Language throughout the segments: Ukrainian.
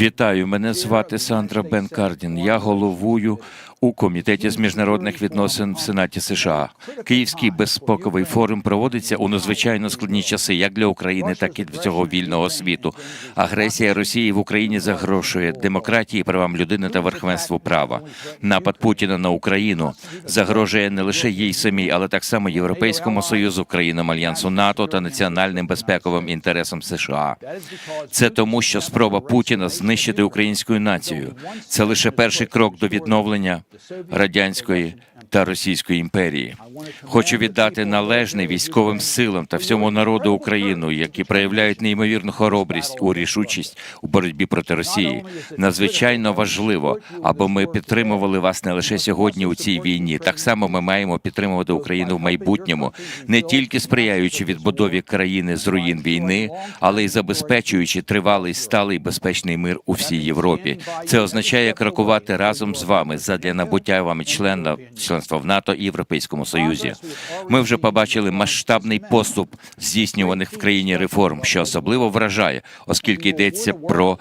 Вітаю, мене звати Сандра Бен Кардін. Я головую у комітеті з міжнародних відносин в Сенаті США. Київський безпековий форум проводиться у надзвичайно складні часи, як для України, так і всього вільного світу. Агресія Росії в Україні загрошує демократії, правам людини та верховенству права. Напад Путіна на Україну загрожує не лише їй самій, але так само Європейському союзу, країнам альянсу НАТО та національним безпековим інтересам США. Це тому, що спроба Путіна знищити українську націю це лише перший крок до відновлення радянської та російської імперії. Хочу віддати належне військовим силам та всьому народу України, які проявляють неймовірну хоробрість у рішучість у боротьбі проти Росії. Надзвичайно важливо, аби ми підтримували вас не лише сьогодні у цій війні. Так само ми маємо підтримувати Україну в майбутньому, не тільки сприяючи відбудові країни з руїн війни, але й забезпечуючи тривалий, сталий безпечний мир у всій Європі. Це означає крокувати разом з вами задля набуття вами члена членства в НАТО і Європейському Союзі. Ми вже побачили масштабний поступ здійснюваних в країні реформ, що особливо вражає, оскільки йдеться про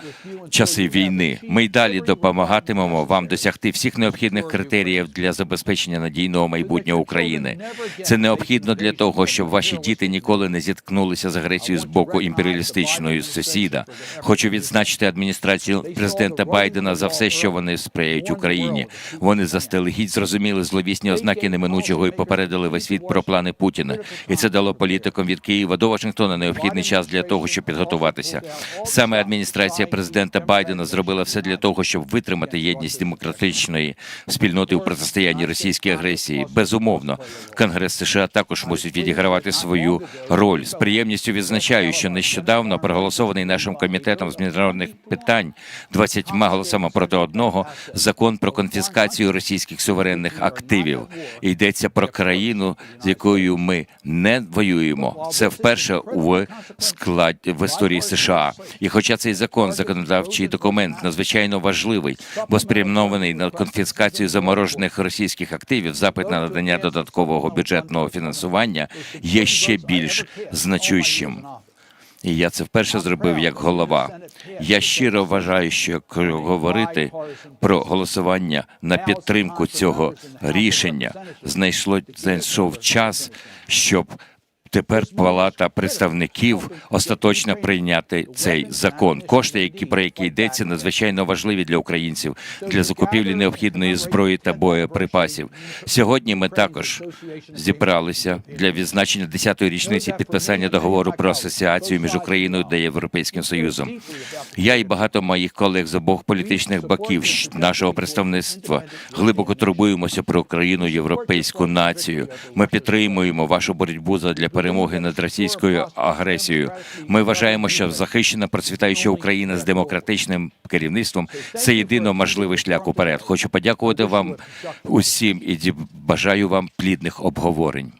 часи війни. Ми й далі допомагатимемо вам досягти всіх необхідних критеріїв для забезпечення надійного майбутнього України. Це необхідно для того, щоб ваші діти ніколи не зіткнулися з агресією з боку імперіалістичної сусіда. Хочу відзначити адміністрацію президента Байдена за все, що вони сприяють Україні. Вони заздалегідь зрозуміли зловісні ознаки неминучого і попередили весь світ про плани Путіна. І це дало політикам від Києва до Вашингтона необхідний час для того, щоб підготуватися. Саме адміністрація президента Байдена зробила все для того, щоб витримати єдність демократичної спільноти у протистоянні російській агресії. Безумовно, Конгрес США також мусить відігравати свою роль. З приємністю відзначаю, що нещодавно проголосований нашим комітетом з міжнародних питань 20 голосами проти одного закон про конфіскацію російських суверенних активів. Йдеться про країну, з якою ми не воюємо. Це вперше в складі в історії США. І хоча цей закон, законодавчий документ, надзвичайно важливий, бо спрямований на конфіскацію заморожених російських активів, запит на надання додаткового бюджетного фінансування є ще більш значущим. І я це вперше зробив як голова. Я щиро вважаю, що говорити про голосування на підтримку цього рішення, знайшло знайшов час, щоб тепер Палата представників остаточно прийняти цей закон. Кошти, які про які йдеться, надзвичайно важливі для українців для закупівлі необхідної зброї та боєприпасів. Сьогодні ми також зібралися для відзначення 10-ї річниці підписання договору про асоціацію між Україною та Європейським Союзом. Я і багато моїх колег з обох політичних боків нашого представництва глибоко турбуємося про Україну, європейську націю. Ми підтримуємо вашу боротьбу за для перемоги над російською агресією. Ми вважаємо, що захищена процвітаюча Україна з демократичним керівництвом це єдино можливий шлях уперед. Хочу подякувати вам усім і бажаю вам плідних обговорень.